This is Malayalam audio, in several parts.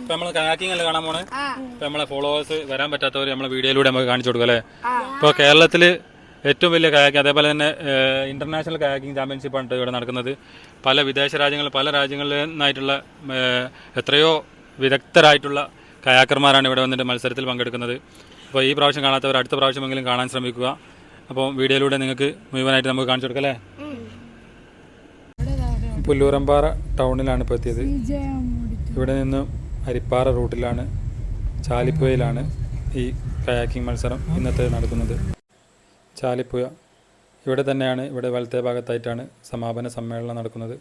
ഇപ്പൊ നമ്മൾ കയാക്കിംഗ് അല്ലേ കാണാൻ പോണേ? ഇപ്പൊ നമ്മളെ ഫോളോവേഴ്സ് വരാൻ പറ്റാത്തവര് നമ്മളെ വീഡിയോയിലൂടെ നമുക്ക് കാണിച്ചു കൊടുക്കും അല്ലേ? ഇപ്പൊ കേരളത്തിൽ ഏറ്റവും വലിയ കയാക്കിംഗ് അതേപോലെ തന്നെ ഇന്റർനാഷണൽ കയാക്കിംഗ് ചാമ്പ്യൻഷിപ്പാണ് ഇവിടെ നടക്കുന്നത്. പല വിദേശ രാജ്യങ്ങളിൽ പല രാജ്യങ്ങളിൽ നിന്നായിട്ടുള്ള എത്രയോ വിദഗ്ധരായിട്ടുള്ള കയാക്കർമാരാണ് ഇവിടെ വന്നിട്ട് മത്സരത്തിൽ പങ്കെടുക്കുന്നത്. അപ്പോൾ ഈ പ്രാവശ്യം കാണാത്തവർ അടുത്ത പ്രാവശ്യമെങ്കിലും കാണാൻ ശ്രമിക്കുക. അപ്പോൾ വീഡിയോയിലൂടെ നിങ്ങൾക്ക് മുഴുവനായിട്ട് നമുക്ക് കാണിച്ചു കൊടുക്കാം അല്ലേ? പുല്ലൂരമ്പാറ ടൗണിലാണ് ഇപ്പോൾ എത്തിയത്. ഇവിടെ നിന്ന് അരിപ്പാറ റൂട്ടിലാണ് ചാലിപ്പുഴയിലാണ് ഈ കയാക്കിംഗ് മത്സരം ഇന്നത്തെ നടക്കുന്നത്. ചാലിപ്പുഴ ഇവിടെ തന്നെയാണ് ഇവിടെ വലത്തെ ഭാഗത്തായിട്ടാണ് സമാപന സമ്മേളനം നടക്കുന്നത്.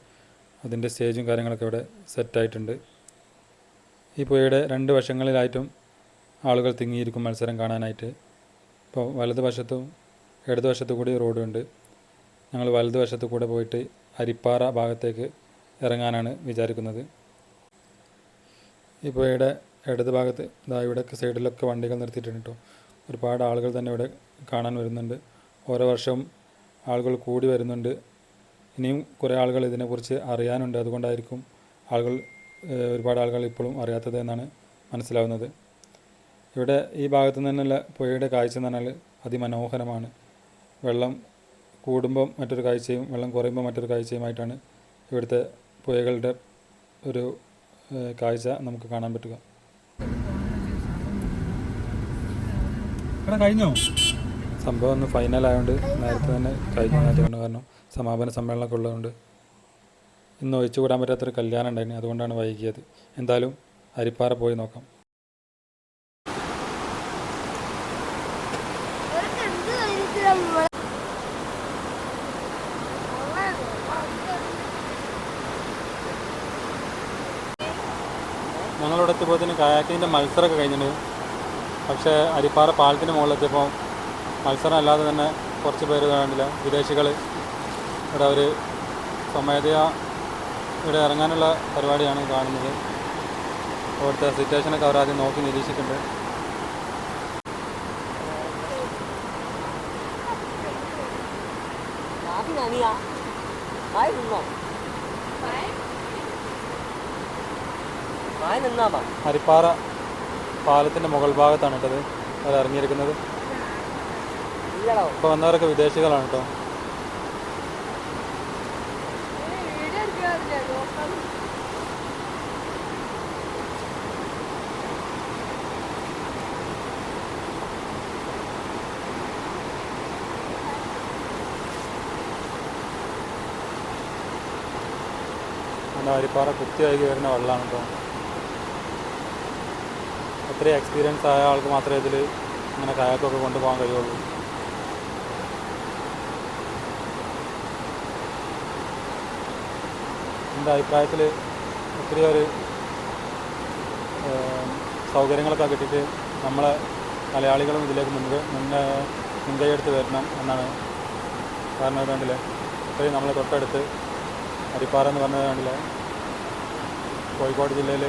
അതിന്റെ സ്റ്റേജും കാര്യങ്ങളൊക്കെ ഇവിടെ സെറ്റായിട്ടുണ്ട്. ഈ പുഴയുടെ രണ്ട് വശങ്ങളിലായിട്ടും ആളുകൾ തിങ്ങിയിരിക്കും മത്സരം കാണാനായിട്ട്. ഇപ്പോൾ വലതുവശത്തും ഇടതുവശത്തു കൂടി റോഡുണ്ട്. ഞങ്ങൾ വലതുവശത്തു കൂടെ പോയിട്ട് അരിപ്പാറ ഭാഗത്തേക്ക് ഇറങ്ങാനാണ് വിചാരിക്കുന്നത്. ഈ പുഴയുടെ ഇടത് ഭാഗത്ത് ഇതാ ഇവിടെ സൈഡിലൊക്കെ വണ്ടികൾ നിർത്തിയിട്ടുണ്ട് കേട്ടോ. ഒരുപാട് ആളുകൾ തന്നെ ഇവിടെ കാണാൻ വരുന്നുണ്ട്. ഓരോ വർഷവും ആളുകൾ കൂടി വരുന്നുണ്ട്. ഇനിയും കുറേ ആളുകൾ ഇതിനെക്കുറിച്ച് അറിയാനുണ്ട്. അതുകൊണ്ടായിരിക്കും ആളുകൾ ഒരുപാട് ആളുകൾ ഇപ്പോഴും അറിയാത്തത് എന്നാണ് മനസ്സിലാവുന്നത്. ഇവിടെ ഈ ഭാഗത്ത് നിന്നുള്ള പുഴയുടെ കാഴ്ച എന്ന് പറഞ്ഞാൽ അതിമനോഹരമാണ്. വെള്ളം കൂടുമ്പം മറ്റൊരു കാഴ്ചയും വെള്ളം കുറയുമ്പോൾ മറ്റൊരു കാഴ്ചയുമായിട്ടാണ് ഇവിടുത്തെ പുഴകളുടെ ഒരു കാഴ്ച നമുക്ക് കാണാൻ പറ്റുക. കഴിഞ്ഞോ? സംഭവം ഒന്ന് ഫൈനൽ ആയതുകൊണ്ട് നേരത്തെ തന്നെ കഴിഞ്ഞു അതുകൊണ്ട് കാരണം സമാപന സമ്മേളനമൊക്കെ ഉള്ളതുകൊണ്ട് ഇന്ന് ഒഴിച്ചുകൂടാൻ പറ്റാത്തൊരു കല്യാണം ഉണ്ടായിരുന്നു. അതുകൊണ്ടാണ് വൈകിയത്. എന്തായാലും അരിപ്പാറ പോയി നോക്കാം. ഞങ്ങളിവിടെ എത്തിയപ്പോഴത്തേന് കയാക്കിന്റെ മത്സരമൊക്കെ കഴിഞ്ഞിട്ടുണ്ട്. പക്ഷേ അരിപ്പാറ പാലത്തിന്റെ മുകളിലെത്തിയപ്പോൾ മത്സരം അല്ലാതെ തന്നെ കുറച്ച് പേര് കാണില്ല വിദേശികൾ ഇവിടെ അവർ സ്വമേധയാ ഇവിടെ ഇറങ്ങാനുള്ള പരിപാടിയാണ് കാണുന്നത്. അവിടുത്തെ സിറ്റുവേഷനൊക്കെ അവർ ആദ്യം നോക്കി നിരീക്ഷിക്കുന്നുണ്ട്. ആദ്യം നനിയാ ആയിരുന്നോ ഹരിപ്പാറ പാലത്തിന്റെ മുകൾ ഭാഗത്താണ് കേട്ടത് അത് ഇറങ്ങിയിരിക്കുന്നത്. ഇപ്പൊ വന്നവരൊക്കെ വിദേശികളാണ് കേട്ടോ. ഹരിപ്പാറ കുത്തിയായി വരുന്ന വെള്ളമാണ് കേട്ടോ. അത്രയും എക്സ്പീരിയൻസ് ആയ ആൾക്ക് മാത്രമേ ഇതിൽ ഇങ്ങനെ കയാക്കൊക്കെ കൊണ്ടുപോകാൻ കഴിയുള്ളൂ. എന്റെ അഭിപ്രായത്തിൽ ഒത്തിരി ഒരു സൗകര്യങ്ങളൊക്കെ കിട്ടിയിട്ട് നമ്മളെ മലയാളികളും ഇതിലേക്ക് മുൻകൈ മുന്നേ മുൻകൈയെടുത്ത് വരണം എന്നാണ് കാരണം കണ്ടില്ലേ? ഇത്രയും നമ്മളെ തൊട്ടടുത്ത് അരിപ്പാറ എന്ന് പറഞ്ഞത് കണ്ടില്ലേ? കോഴിക്കോട് ജില്ലയിൽ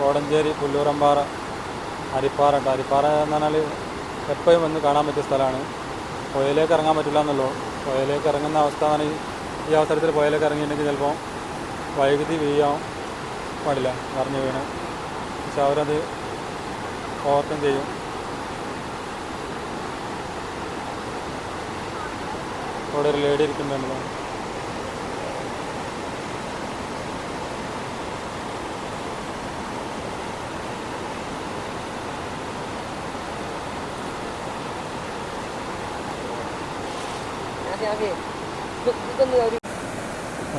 കോടഞ്ചേരി പുല്ലൂരമ്പാറ അരിപ്പാറ ഉണ്ട്. അരിപ്പാറ എന്ന് പറഞ്ഞാൽ എപ്പോഴും വന്ന് കാണാൻ പറ്റിയ സ്ഥലമാണ്. പുഴയിലേക്ക് ഇറങ്ങാൻ പറ്റില്ല എന്നുള്ളൂ പുഴയിലേക്ക് ഇറങ്ങുന്ന അവസ്ഥ എന്ന് ഈ അവസരത്തിൽ പുഴയിലേക്ക് ഇറങ്ങിയിട്ടുണ്ടെങ്കിൽ ചിലപ്പോൾ വൈദ്യുതി വീഴാൻ പാടില്ല മറിഞ്ഞു വീണ്. പക്ഷെ അവരത് ഓവർകം ചെയ്യും. അവിടെ ഒരു ലേഡി ഇരിക്കുന്നുണ്ടല്ലോ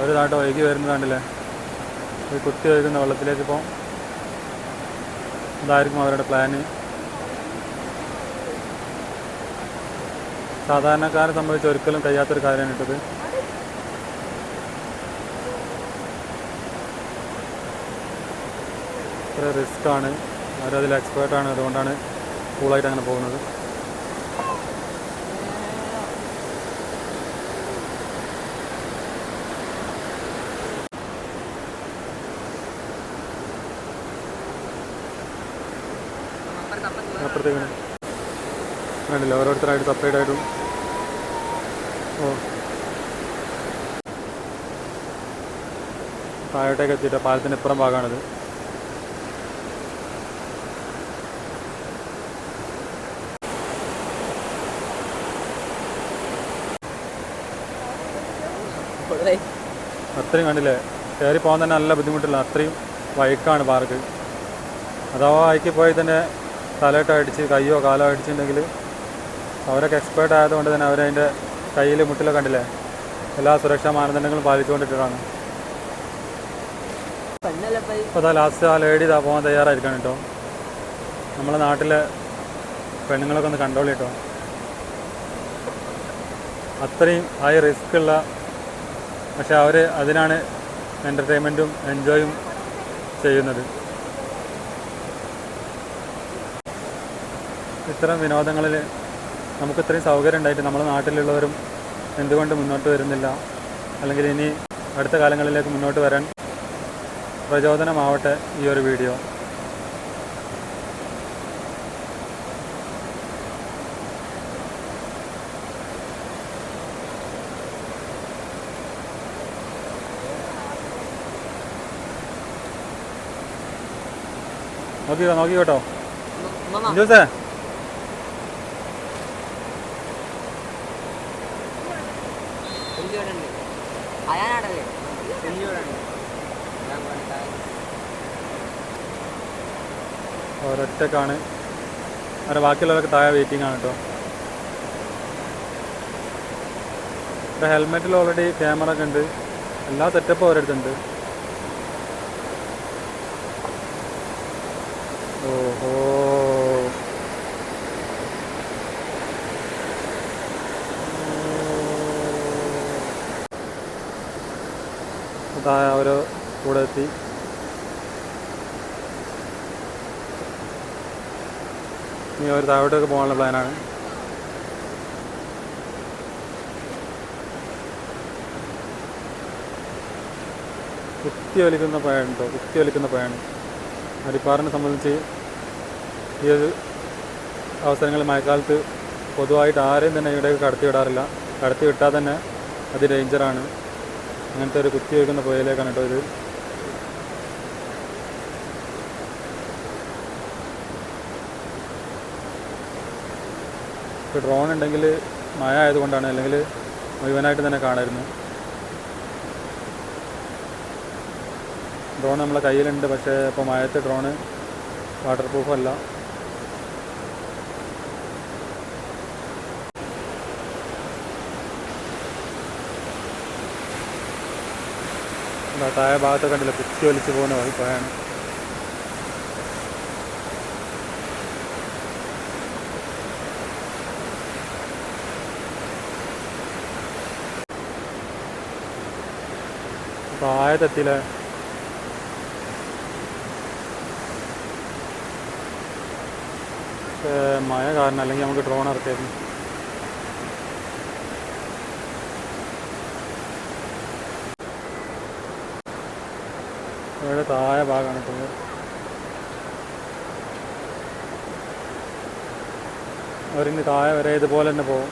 ഒരു താട്ട് ഒഴുകി വരുന്നതാണ്ടല്ലേ ഒരു കുത്തി ഒഴുകുന്ന വെള്ളത്തിലേക്ക് ഇപ്പോൾ ഇതായിരിക്കും അവരുടെ പ്ലാന് സാധാരണക്കാരെ സംബന്ധിച്ച് ഒരിക്കലും കഴിയാത്തൊരു കാര്യമാണ് ഇട്ടത്. റിസ്ക് റിസ്ക്കാണ് അവരതിൽ എക്സ്പേർട്ടാണ് അതുകൊണ്ടാണ് കൂളായിട്ട് അങ്ങനെ പോകുന്നത്. കൊടുത്തേക്കണേ കണ്ടില്ല ഓരോരുത്തരായിട്ട് സെപ്പറേറ്റ് ആയിട്ടും. ഓ. താഴോട്ടേക്ക് എത്തിയിട്ട് പാലത്തിന്റെ ഇപ്പുറം ഭാഗമാണിത്. അത്രയും കണ്ടില്ലേ? കയറി പോകാൻ തന്നെ നല്ല ബുദ്ധിമുട്ടില്ല. അത്രയും വൈക്കാണ് പാർക്ക് അഥവാ വൈക്കി പോയി തന്നെ തലയിട്ട് അടിച്ച് കയ്യോ കാലോ അടിച്ചിട്ടുണ്ടെങ്കിൽ അവരൊക്കെ എക്സ്പേർട്ട് ആയതുകൊണ്ട് തന്നെ അവരതിന്റെ കയ്യിൽ മുട്ടിലോ കണ്ടില്ലേ? എല്ലാ സുരക്ഷാ മാനദണ്ഡങ്ങളും പാലിച്ചുകൊണ്ടിട്ടാണ്? ഇപ്പോൾ അതാ ലാസ്റ്റ് ആ ലേഡി ഇതാ പോകാൻ തയ്യാറായിരിക്കണം കേട്ടോ. നമ്മളെ നാട്ടിലെ പെണ്ണുങ്ങളൊക്കെ ഒന്ന് കണ്ട്രോൾ കേട്ടോ. അത്രയും ഹൈ റിസ്ക് ഉള്ള പക്ഷെ അവർ അതിനാണ് എന്റർടൈൻമെന്റും എൻജോയും ചെയ്യുന്നത്. ഇത്തരം വിനോദങ്ങളിൽ നമുക്ക് ഇത്രയും സൗകര്യം ഉണ്ടായിട്ട് നമ്മുടെ നാട്ടിലുള്ളവരും എന്തുകൊണ്ട് മുന്നോട്ട് വരുന്നില്ല? അല്ലെങ്കിൽ ഇനി അടുത്ത കാലങ്ങളിലേക്ക് മുന്നോട്ട് വരാൻ പ്രചോദനമാവട്ടെ ഈ ഒരു വീഡിയോ. നോക്കിക്കോ നോക്കിക്കോട്ടോ. ഉമ്മ, ഉമ്മ, ജ്യൂസേ വലിയ ഇവിടെ ഉണ്ട്. ഒരൊറ്റക്കാണ്. അവരെ ബാക്കിയുള്ളവരൊക്കെ താഴെ വെയിറ്റിംഗ് ആണ് കേട്ടോ ഇവിടെ ഹെൽമെറ്റിൽ ഓൾറെഡി ക്യാമറ ഒക്കെ ഉണ്ട്. എല്ലാ സെറ്റപ്പും അവരെടുത്തുണ്ട്. ഓഹോ. താഴെ അവർ കൂടെ എത്തി ഇനി അവർ താഴോട്ടൊക്കെ പോകാനുള്ള പ്ലാനാണ്. കുത്തി വലിക്കുന്ന പഴം. കേട്ടോ കുത്തി വലിക്കുന്ന പഴമാണ് അരിപ്പാറിനെ സംബന്ധിച്ച് ഈ ഒരു അവസരങ്ങളിൽ മഴക്കാലത്ത് പൊതുവായിട്ട് ആരെയും തന്നെ ഇവിടേക്ക് കടത്തി വിടാറില്ല കടത്തി വിട്ടാൽ തന്നെ അത് ഡേഞ്ചറാണ് അങ്ങനത്തെ ഒരു കുത്തി വയ്ക്കുന്ന പുഴയിലേക്കാണ് കേട്ടോ ഇത്. ഇപ്പോൾ ഡ്രോൺ ഉണ്ടെങ്കിൽ മഴ ആയതുകൊണ്ടാണ് അല്ലെങ്കിൽ മുഴുവനായിട്ട് തന്നെ കാണായിരുന്നു. ഡ്രോൺ നമ്മളെ കയ്യിലുണ്ട് പക്ഷേ ഇപ്പോൾ മഴയത്തെ ഡ്രോണ് വാട്ടർ പ്രൂഫ് അല്ല. താഴെ ഭാഗത്ത് കണ്ടില്ല? കുത്തി വലിച്ചു പോകുന്ന വഴി പോയാണ്. താഴത്തെത്തിയില്ലേ മഴ കാരണം അല്ലെങ്കിൽ നമുക്ക് ഡ്രോൺ ഇറക്കിയായിരുന്നു ഇവിടെ താഴെ ഭാഗമാണ് ഇപ്പോൾ. അവരിന് താഴെ വരെ ഇതുപോലെ തന്നെ പോകും.